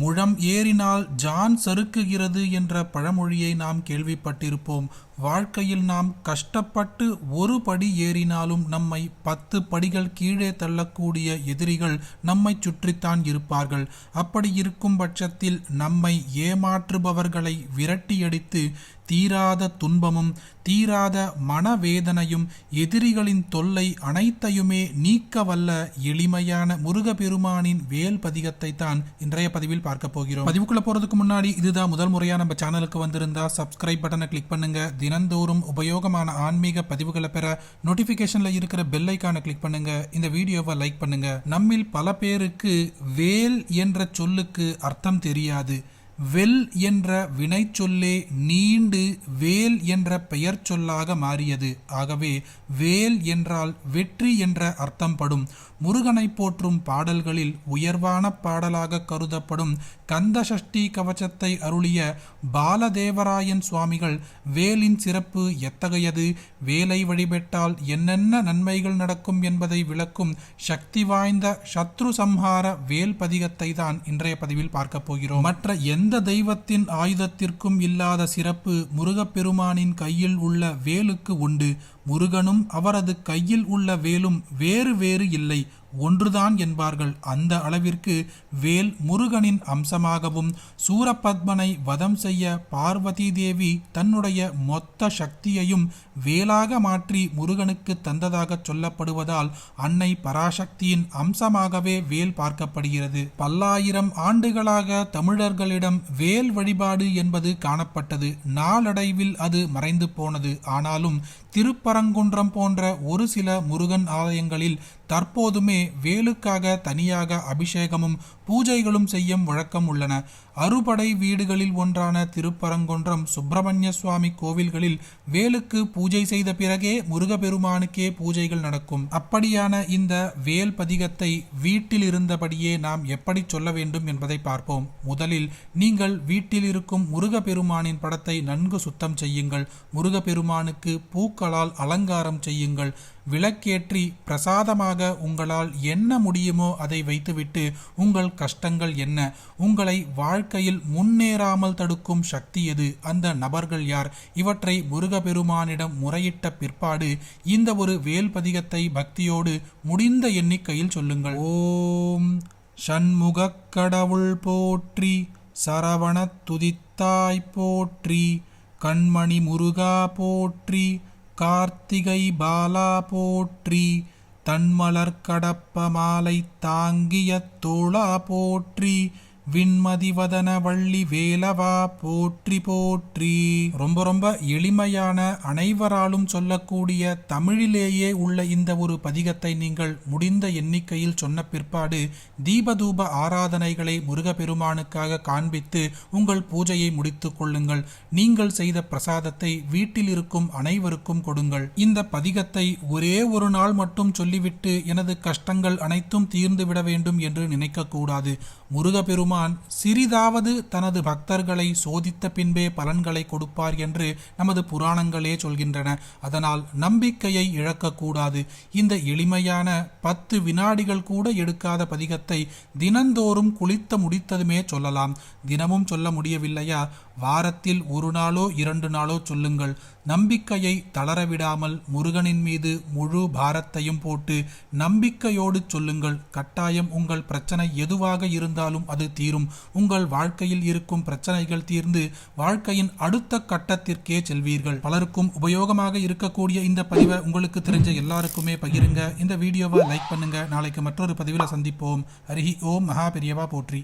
முழம் ஏறினால் ஜான் சறுக்குகிறது என்ற பழமொழியை நாம் கேள்விப்பட்டிருப்போம். வாழ்க்கையில் நாம் கஷ்டப்பட்டு ஒரு படி ஏறினாலும் நம்மை பத்து படிகள் கீழே தள்ளக்கூடிய எதிரிகள் நம்மை சுற்றித்தான் இருப்பார்கள். அப்படி இருக்கும் பட்சத்தில் நம்மை ஏமாற்றுபவர்களை விரட்டியடித்து தீராத துன்பமும் தீராத மனவேதனையும் எதிரிகளின் தொல்லை அனைத்தையுமே நீக்க வல்ல எளிமையான முருகபெருமானின் வேல் பதிகத்தை தான் இன்றைய பதிவில் பார்க்க போகிறோம். பதிவுக்குள்ள போறதுக்கு முன்னாடி இதுதான் முதல் முறையா நம்ம சேனலுக்கு வந்திருந்தா சப்ஸ்கிரைப் பட்டனை கிளிக் பண்ணுங்க. தினந்தோறும் உபயோகமான ஆன்மீக பதிவுகளை பெற நோட்டிபிகேஷன்ல இருக்கிற பெல் ஐக்கானை கிளிக் பண்ணுங்க. இந்த வீடியோவை லைக் பண்ணுங்க. நம்மில் பல பேருக்கு வேல் என்ற சொல்லுக்கு அர்த்தம் தெரியாது. வெல் என்ற வினைச்சொல்லே நீண்டு வேல் என்ற பெயர் சொல்லாக மாறியது. ஆகவே வேல் என்றால் வெற்றி என்ற அர்த்தம் படும் முருகனை போற்றும் பாடல்களில் உயர்வான பாடலாக கருதப்படும் கந்த சஷ்டி கவச்சத்தை அருளிய பாலதேவராயன் சுவாமிகள் வேலின் சிறப்பு எத்தகையது? வேலை வழிபட்டால் என்னென்ன நன்மைகள் நடக்கும் என்பதை விளக்கும் சக்தி வாய்ந்த சத்ரு சம்ஹார வேல் பதிகத்தை தான் இன்றைய பதிவில் பார்க்கப் போகிறோம். மற்ற எந்த தெய்வத்தின் ஆயுதத்திற்கும் இல்லாத சிறப்பு முருகப்பெருமானின் கையில் உள்ள வேலுக்கு உண்டு. முருகனும் அவரது கையில் உள்ள வேலும் வேறு வேறு இல்லை. ஒன்றுதான் என்பார்கள். அந்த அளவிற்கு வேல் முருகனின் அம்சமாகவும் சூரபத்மனை வதம் செய்ய பார்வதி தேவி தன்னுடைய மொத்த சக்தியையும் வேலாக மாற்றி முருகனுக்கு தந்ததாக சொல்லப்படுவதால் அன்னை பராசக்தியின் அம்சமாகவே வேல் பார்க்கப்படுகிறது. பல்லாயிரம் ஆண்டுகளாக தமிழர்களிடம் வேல் வழிபாடு என்பது காணப்பட்டது. நாளடைவில் அது மறைந்து போனது. ஆனாலும் திருப்பரங்குன்றம் போன்ற ஒரு சில முருகன் ஆலயங்களில் தற்போதுமே வேலுக்காக தனியாக அபிஷேகமும் பூஜைகளும் செய்யும் வழக்கம் உள்ளன. அறுபடை வீடுகளில் ஒன்றான திருப்பரங்குன்றம் சுப்பிரமணிய சுவாமி கோவில்களில் வேலுக்கு பூஜை செய்த பிறகே முருகப்பெருமானுக்கே பூஜைகள் நடக்கும். அப்படியான இந்த வேல் பதிகத்தை வீட்டில் இருந்தபடியே நாம் எப்படி சொல்ல வேண்டும் என்பதை பார்ப்போம். முதலில் நீங்கள் வீட்டில் இருக்கும் முருகப்பெருமானின் படத்தை நன்கு சுத்தம் செய்யுங்கள். முருகப்பெருமானுக்கு பூக்களால் அலங்காரம் செய்யுங்கள். விளக்கேற்றி பிரசாதமாக உங்களால் என்ன முடியுமோ அதை வைத்துவிட்டு உங்கள் கஷ்டங்கள் என்ன? உங்களை வாழ்க்கையில் முன்னேறாமல் தடுக்கும் சக்தி எது? அந்த நபர்கள் யார்? இவற்றை முருகபெருமானிடம் முறையிட்ட பிற்பாடு இந்த ஒரு வேல் பதிகத்தை பக்தியோடு முடிந்த எண்ணிக்கையில் சொல்லுங்கள். ஓம் சண்முகக் கடவுள் போற்றி சரவணத் துதித்தாய் போற்றி கண்மணி முருகா போற்றி கார்த்திகை பாலா போற்றி தன்மலர் கடப்ப மாலை தாங்கிய தோளா போற்றி விண்மதிவதன வள்ளி வேலவா போற்றி போற்றி. ரொம்ப ரொம்ப எளிமையான அனைவராலும் சொல்லக்கூடிய தமிழிலேயே உள்ள இந்த ஒரு பதிகத்தை நீங்கள் முடிந்த எண்ணிக்கையில் சொன்ன பிற்பாடு தீபதூப ஆராதனைகளை முருகப்பெருமானுக்காக காண்பித்து உங்கள் பூஜையை முடித்துக் கொள்ளுங்கள். நீங்கள் செய்த பிரசாதத்தை வீட்டில் இருக்கும் அனைவருக்கும் கொடுங்கள். இந்த பதிகத்தை ஒரே ஒரு நாள் மட்டும் சொல்லிவிட்டு எனது கஷ்டங்கள் அனைத்தும் தீர்ந்துவிட வேண்டும் என்று நினைக்கக்கூடாது முருகப்பெருமான் பெருமான் சிறிதாவது தனது பக்தர்களை சோதித்த பின்பே பலன்களை கொடுப்பார் என்று நமது புராணங்களே சொல்கின்றன. அதனால் நம்பிக்கையை இழக்கக்கூடாது. இந்த எளிமையான பத்து வினாடிகள் கூட எடுக்காத பதிகத்தை தினந்தோறும் குளித்த முடித்ததுமே சொல்லலாம். தினமும் சொல்ல முடியவில்லையா? வாரத்தில் ஒரு நாளோ இரண்டு நாளோ சொல்லுங்கள். நம்பிக்கையை தளரவிடாமல் முருகனின் மீது முழு பாரத்தையும் போட்டு நம்பிக்கையோடு சொல்லுங்கள். கட்டாயம் உங்கள் பிரச்சனை எதுவாக இருந்தாலும் அது தீரும். உங்கள் வாழ்க்கையில் இருக்கும் பிரச்சனைகள் தீர்ந்து வாழ்க்கையின் அடுத்த கட்டத்திற்கே செல்வீர்கள். பலருக்கும் உபயோகமாக இருக்கக்கூடிய இந்த பதிவை உங்களுக்கு தெரிஞ்ச எல்லாருக்குமே பகிருங்க. இந்த வீடியோவை லைக் பண்ணுங்க. நாளைக்கு மற்றொரு பதிவில் சந்திப்போம். ஹரிஹி ஓம் மகா பெரியவா போற்றி.